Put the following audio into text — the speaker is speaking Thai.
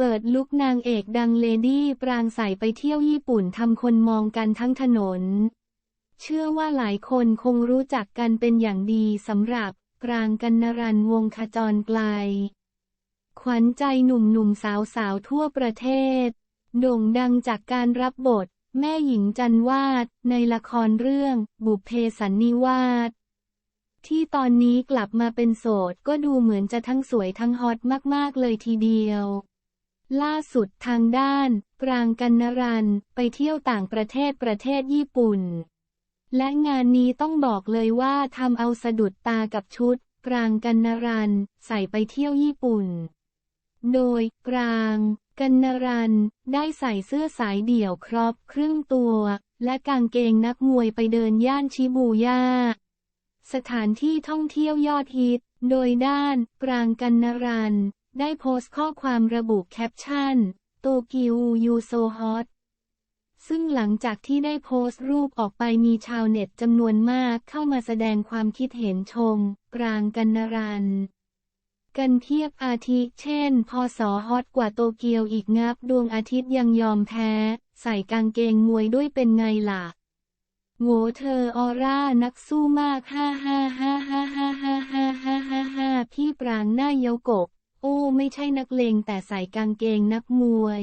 เปิดลุกนางเอกดังเลดี้ปรางใส่ไปเที่ยวญี่ปุ่นทำคนมองกันทั้งถนน เชื่อว่าหลายคนคงรู้จักกันเป็นอย่างดีสำหรับปรางกันนรันวงศ์ขจรไกล ขวัญใจหนุ่มๆสาวๆทั่วประเทศ โด่งดังจากการรับบท แม่หญิงจันวาด ในละครเรื่อง บุพเพสันนิวาสที่ตอนนี้กลับมาเป็นโสดก็ดูเหมือนจะทั้งสวยทั้งฮอตมากๆเลยทีเดียว ล่าสุดทางด้าน ปรางกันนรัน ไปเที่ยวต่างประเทศประเทศญี่ปุ่น และงานนี้ต้องบอกเลยว่าทำเอาสะดุดตากับชุด ปรางกันนรัน ใส่ไปเที่ยวญี่ปุ่น โดย ปรางกันนรัน ได้ใส่เสื้อสายเดี่ยวครอบครึ่งตัว และกางเกงนักมวยไปเดินย่านชิบูย่า สถานที่ท่องเที่ยวยอดฮิต โดยด้าน ปรางกันนรัน ได้โพสต์ข้อความระบุแคปชั่น โตเกียวยูโซฮอตซึ่งหลังจากที่ได้โพสต์รูปออกไปมีชาวเน็ตจำนวนมากเข้ามาแสดงความคิดเห็นชมปรางกันนรัน กันเทียบอาทิเช่น พอสอฮอตกว่าโตเกียวอีกงับดวงอาทิตย์ยังยอมแพ้ ใส่กางเกงมวยด้วยเป็นไงล่ะโง่เธอออร่านักสู้มากฮ่าฮ่าฮ่าฮ่าฮ่าฮ่าฮ่าฮ่าฮ่าพี่ปรางหน้าเยากบ โอ้ไม่ใช่นักเลงแต่ใส่กางเกงนักมวย